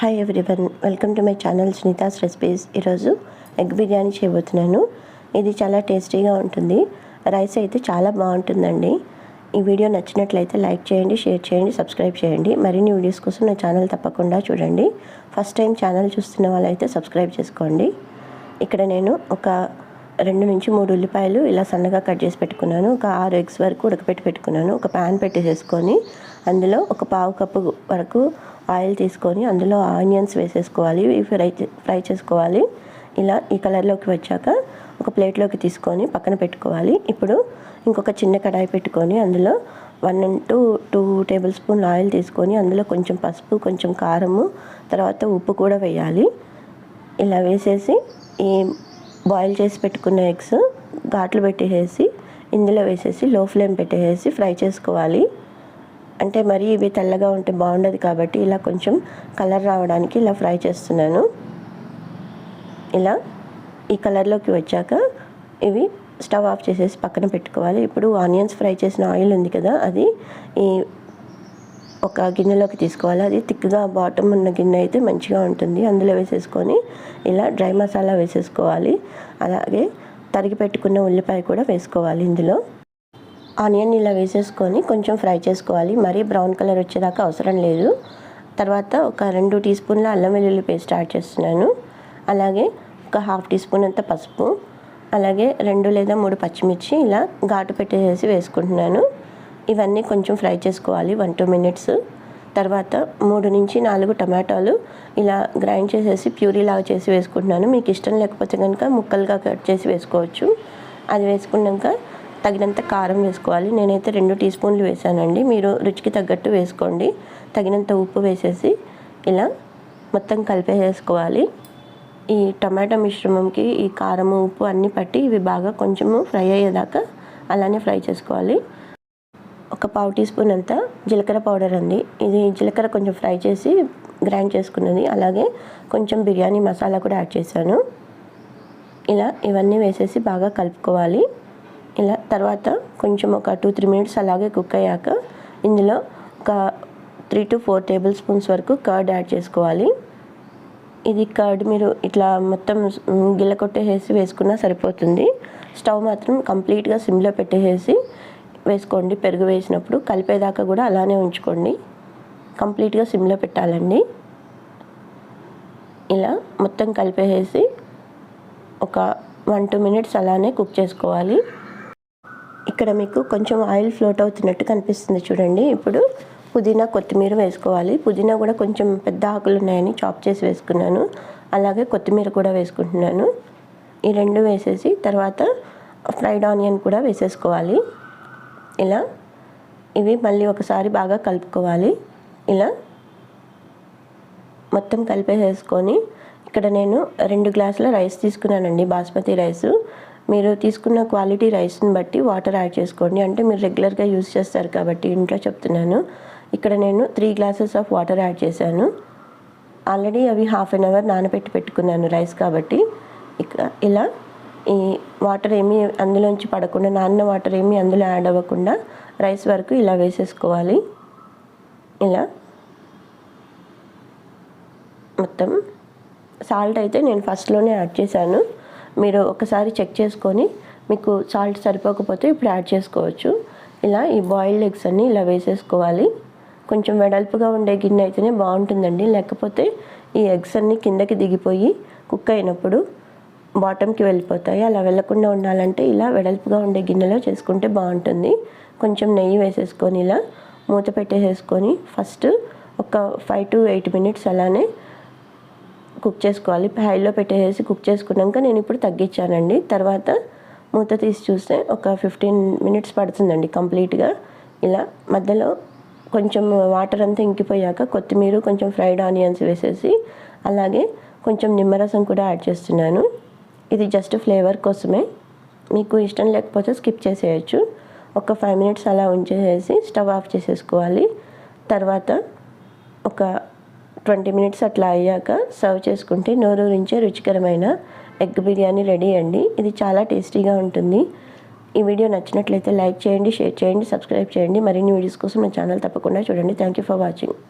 Hi everyone welcome to my channel Sunitha's recipes ఈరోజు egg biryani చేయబోతున్నాను. ఇది చాలా టేస్టీగా ఉంటుంది. రైస్ అయితే చాలా బాగుంటుందండి. ఈ వీడియో నచ్చినట్లయితే లైక్ చేయండి షేర్ చేయండి సబ్స్క్రైబ్ చేయండి. మరిన్ని వీడియోస్ కోసం నా ఛానల్ తప్పకుండా చూడండి. ఫస్ట్ టైం ఛానల్ చూస్తున్న వాళ్ళైతే సబ్స్క్రైబ్ చేసుకోండి. ఇక్కడ నేను ఒక రెండు నుంచి మూడు ఉల్లిపాయలు ఇలా సన్నగా కట్ చేసి పెట్టుకున్నాను. ఒక ఆరు ఎగ్స్ వరకు ఉడకపెట్టి పెట్టుకున్నాను. ఒక ప్యాన్ పెట్టేసేసుకొని అందులో ఒక పావు కప్పు వరకు ఆయిల్ తీసుకొని అందులో ఆనియన్స్ వేసేసుకోవాలి. ఇవి ఫ్రై ఫ్రై చేసుకోవాలి. ఇలా ఈ కలర్లోకి వచ్చాక ఒక ప్లేట్లోకి తీసుకొని పక్కన పెట్టుకోవాలి. ఇప్పుడు ఇంకొక చిన్న కడాయి పెట్టుకొని అందులో one to two tablespoon oil తీసుకొని అందులో కొంచెం పసుపు కొంచెం కారము తర్వాత ఉప్పు కూడా వేయాలి. ఇలా వేసేసి ఈ బాయిల్ చేసి పెట్టుకున్న ఎగ్స్ ఘాట్లు పెట్టేసి ఇందులో వేసేసి లో ఫ్లేమ్ పెట్టేసి ఫ్రై చేసుకోవాలి. అంటే మరి ఇవి తెల్లగా ఉంటే బాగుండదు కాబట్టి ఇలా కొంచెం కలర్ రావడానికి ఇలా ఫ్రై చేస్తున్నాను. ఇలా ఈ కలర్లోకి వచ్చాక ఇవి స్టవ్ ఆఫ్ చేసేసి పక్కన పెట్టుకోవాలి. ఇప్పుడు ఆనియన్స్ ఫ్రై చేసిన ఆయిల్ ఉంది కదా అది ఈ ఒక గిన్నెలోకి తీసుకోవాలి. అది థిక్గా బాటమ్ ఉన్న గిన్నె అయితే మంచిగా ఉంటుంది. అందులో వేసేసుకొని ఇలా డ్రై మసాలా వేసేసుకోవాలి. అలాగే తరిగి పెట్టుకున్న ఉల్లిపాయ కూడా వేసుకోవాలి ఇందులో. ఆనియన్ ఇలా వేసేసుకొని కొంచెం ఫ్రై చేసుకోవాలి. మరీ బ్రౌన్ కలర్ వచ్చేదాకా అవసరం లేదు. తర్వాత ఒక రెండు టీ స్పూన్ల అల్లం వెల్లుల్లి పేస్ట్ యాడ్ చేస్తున్నాను. అలాగే ఒక హాఫ్ టీ స్పూన్ అంత పసుపు. అలాగే రెండు లేదా మూడు పచ్చిమిర్చి ఇలా ఘాటు పెట్టేసి వేసుకుంటున్నాను. ఇవన్నీ కొంచెం ఫ్రై చేసుకోవాలి వన్ టూ మినిట్స్. తర్వాత మూడు నుంచి నాలుగు టమాటాలు ఇలా గ్రైండ్ చేసేసి ప్యూరీ లాగా చేసి వేసుకుంటున్నాను. మీకు ఇష్టం లేకపోతే కనుక ముక్కలుగా కట్ చేసి వేసుకోవచ్చు. అది వేసుకున్నాక తగినంత కారం వేసుకోవాలి. నేనైతే రెండు టీ స్పూన్లు వేసానండి. మీరు రుచికి తగ్గట్టు వేసుకోండి. తగినంత ఉప్పు వేసేసి ఇలా మొత్తం కలిపేసేసుకోవాలి. ఈ టమాటా మిశ్రమంకి ఈ కారము ఉప్పు అన్నీ పట్టి ఇవి బాగా కొంచెము ఫ్రై అయ్యేదాకా అలానే ఫ్రై చేసుకోవాలి. ఒక పావు టీ స్పూన్ అంతా జీలకర్ర పౌడర్ అండి. ఇది జీలకర్ర కొంచెం ఫ్రై చేసి గ్రైండ్ చేసుకున్నది. అలాగే కొంచెం బిర్యానీ మసాలా కూడా యాడ్ చేశాను. ఇలా ఇవన్నీ వేసేసి బాగా కలుపుకోవాలి. ఇలా తర్వాత కొంచెం ఒక టూ త్రీ మినిట్స్ అలాగే కుక్ అయ్యాక ఇందులో ఒక three to four tablespoons వరకు కర్డ్ యాడ్ చేసుకోవాలి. ఇది కర్డ్ మీరు ఇట్లా మొత్తం గిల్ల కొట్టేసి వేసుకున్నా సరిపోతుంది. స్టవ్ మాత్రం కంప్లీట్గా సిమ్లో పెట్టేసి వేసుకోండి. పెరుగు వేసినప్పుడు కలిపేదాకా కూడా అలానే ఉంచుకోండి. కంప్లీట్గా సిమ్లో పెట్టాలండి. ఇలా మొత్తం కలిపేసి ఒక వన్ టూ మినిట్స్ అలానే కుక్ చేసుకోవాలి. ఇక్కడ మీకు కొంచెం ఆయిల్ ఫ్లోట్ అవుతున్నట్టు కనిపిస్తుంది చూడండి. ఇప్పుడు పుదీనా కొత్తిమీర వేసుకోవాలి. పుదీనా కూడా కొంచెం పెద్ద ఆకులు ఉన్నాయని చాప్ చేసి వేసుకున్నాను. అలాగే కొత్తిమీర కూడా వేసుకుంటున్నాను. ఈ రెండు వేసేసి తర్వాత ఫ్రైడ్ ఆనియన్ కూడా వేసేసుకోవాలి. ఇలా ఇవి మళ్ళీ ఒకసారి బాగా కలుపుకోవాలి. ఇలా మొత్తం కలిపేసేసుకొని ఇక్కడ నేను రెండు గ్లాసుల రైస్ తీసుకున్నానండి. బాస్మతి రైస్ మీరు తీసుకున్న క్వాలిటీ రైస్ని బట్టి వాటర్ యాడ్ చేసుకోండి. అంటే మీరు రెగ్యులర్గా యూస్ చేస్తారు కాబట్టి ఇంట్లో చెప్తున్నాను. ఇక్కడ నేను three glasses of water add చేశాను. ఆల్రెడీ అవి హాఫ్ అన్ అవర్ నానబెట్టి పెట్టుకున్నాను రైస్ కాబట్టి. ఇక ఇలా ఈ వాటర్ ఏమీ అందులోంచి పడకుండా నాన్న వాటర్ ఏమీ అందులో యాడ్ అవ్వకుండా రైస్ వరకు ఇలా వేసేసుకోవాలి. ఇలా మొత్తం సాల్ట్ అయితే నేను ఫస్ట్లోనే యాడ్ చేశాను. మీరు ఒకసారి చెక్ చేసుకొని మీకు సాల్ట్ సరిపోకపోతే ఇప్పుడు యాడ్ చేసుకోవచ్చు. ఇలా ఈ బాయిల్డ్ ఎగ్స్ అన్నీ ఇలా వేసేసుకోవాలి. కొంచెం వెడల్పుగా ఉండే గిన్నె అయితేనే బాగుంటుందండి. లేకపోతే ఈ ఎగ్స్ అన్నీ కిందకి దిగిపోయి కుక్ అయినప్పుడు బాటమ్కి వెళ్ళిపోతాయి. అలా వెళ్ళకుండా ఉండాలంటే ఇలా వెడల్పుగా ఉండే గిన్నెలో చేసుకుంటే బాగుంటుంది. కొంచెం నెయ్యి వేసేసుకొని ఇలా మూత పెట్టేసేసుకొని ఫస్ట్ ఒక ఫైవ్ టు ఎయిట్ మినిట్స్ అలానే కుక్ చేసుకోవాలి. హైలో పెట్టేసి కుక్ చేసుకున్నాక నేను ఇప్పుడు తగ్గించానండి. తర్వాత మూత తీసి చూస్తే ఒక ఫిఫ్టీన్ మినిట్స్ పడుతుందండి కంప్లీట్గా. ఇలా మధ్యలో కొంచెం వాటర్ అంతా ఇంకిపోయాక కొత్తిమీర కొంచెం ఫ్రైడ్ ఆనియన్స్ వేసేసి అలాగే కొంచెం నిమ్మరసం కూడా యాడ్ చేస్తున్నాను. ఇది జస్ట్ ఫ్లేవర్ కోసమే. మీకు ఇష్టం లేకపోతే స్కిప్ చేసేయచ్చు. ఒక ఫైవ్ మినిట్స్ అలా ఉంచేసేసి స్టవ్ ఆఫ్ చేసేసుకోవాలి. తర్వాత ఒక ట్వంటీ మినిట్స్ అట్లా అయ్యాక సర్వ్ చేసుకుంటే నోరూరించే రుచికరమైన ఎగ్ బిర్యానీ రెడీ అండి. ఇది చాలా టేస్టీగా ఉంటుంది. ఈ వీడియో నచ్చినట్లయితే లైక్ చేయండి షేర్ చేయండి సబ్స్క్రైబ్ చేయండి. మరిన్ని వీడియోస్ కోసం నా ఛానల్ తప్పకుండా చూడండి. Thank you for watching.